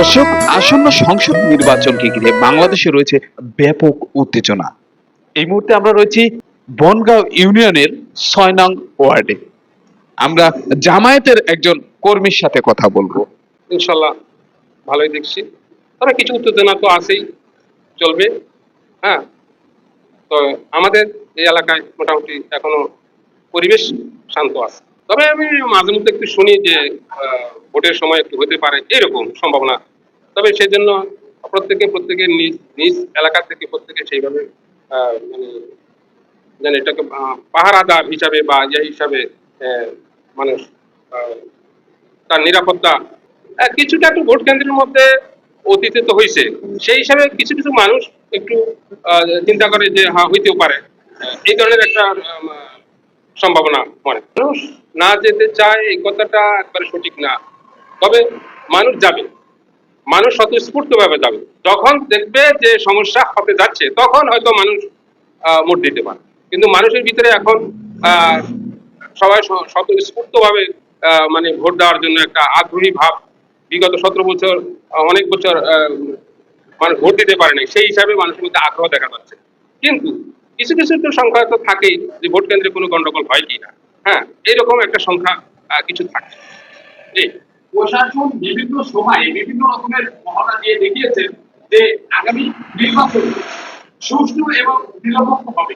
দর্শক, আসন্ন সংসদ নির্বাচনকে ঘিরে বাংলাদেশে রয়েছে ব্যাপক উত্তেজনা। এই মুহূর্তে আমরা রয়েছি বনগাঁও ইউনিয়নের ছয় নং ওয়ার্ডে। আমরা জামায়াতের একজন কর্মীর সাথে কথা বলব। ইনশাল্লাহ, ভালোই দেখছি। তবে কিছু উত্তেজনা তো আছেই, চলবে। হ্যাঁ তো আমাদের এই এলাকায় মোটামুটি এখনও পরিবেশ শান্ত আছে। তবে আমি মাঝে মধ্যে একটু শুনি যে ভোটের সময় একটু হতে পারে, এরকম সম্ভাবনা। তবে সেই জন্য প্রত্যেকে প্রত্যেকের নিজ নিজ এলাকা থেকে প্রত্যেকে সেইভাবে মানে যেন এটাকে পাহারাদার হিসাবে বা ইয়ে হিসাবে মানুষ তার নিরাপত্তা কিছুটা একটু ভোট কেন্দ্রের মধ্যে অতীতে তো হয়েছে সেই হিসাবে কিছু কিছু মানুষ একটু চিন্তা করে যে হ্যাঁ হইতেও পারে। এই ধরনের একটা সম্ভাবনা মনে। মানুষ না যেতে চায় এই কথাটা একবারে সঠিক না। তবে মানুষ যাবে। মানুষ স্বতঃস্ফূর্ত ভাবে যাবে। যখন দেখবে যে সমস্যা হতে যাচ্ছে, তখন হয়তো মানুষ ভোট দিতে পারে। কিন্তু মানুষের ভিতরে এখন সবাই স্বতঃস্ফূর্ত ভাবে মানে ভোট দেওয়ার জন্য একটা আগ্রহী ভাব। বিগত সতেরো বছর অনেক বছর মানুষ ভোট দিতে পারে সেই হিসাবে মানুষের মধ্যে আগ্রহ দেখা যাচ্ছে। কিন্তু কিছু কিছু তো সংখ্যা তো থাকেই যে ভোট কেন্দ্রে কোনো গন্ডগোল হয় কি না হ্যাঁ এইরকম একটা সংখ্যা কিছু থাকে প্রশাসন বিভিন্ন সময়ে বিভিন্ন রকমের মহড়া দিয়ে দেখিয়েছেন যে আগামী নির্বাচন সুষ্ঠু এবং নিরপেক্ষ হবে।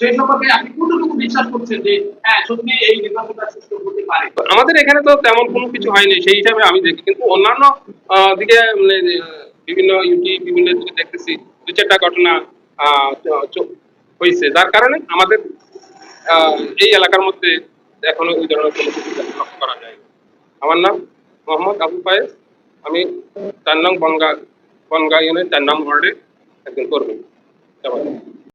সেই সম্পর্কে আপনি কতটুকু বিশ্বাস করছেন যে হ্যাঁ সত্যি এই নির্বাচনটা সুষ্ঠু হতে পারে? আমাদের এখানে তো তেমন কোনো কিছু হয়নি সেই হিসাবে আমি দেখি। কিন্তু অন্যান্য আহ, দিকে মানে বিভিন্ন ইউটিউব বিভিন্ন দেখতেছি দু চারটা ঘটনা হয়েছে যার কারণে আমাদের এই এলাকার মধ্যে এখনও ওই ধরনের কোনো লক্ষ্য করা যায় আমার নাম মোহাম্মদ আবু ফায়েজ। আমি চার নং বনগা বনগা ইউনিয়ন চার নং ওয়ার্ডে একজন কর্মী।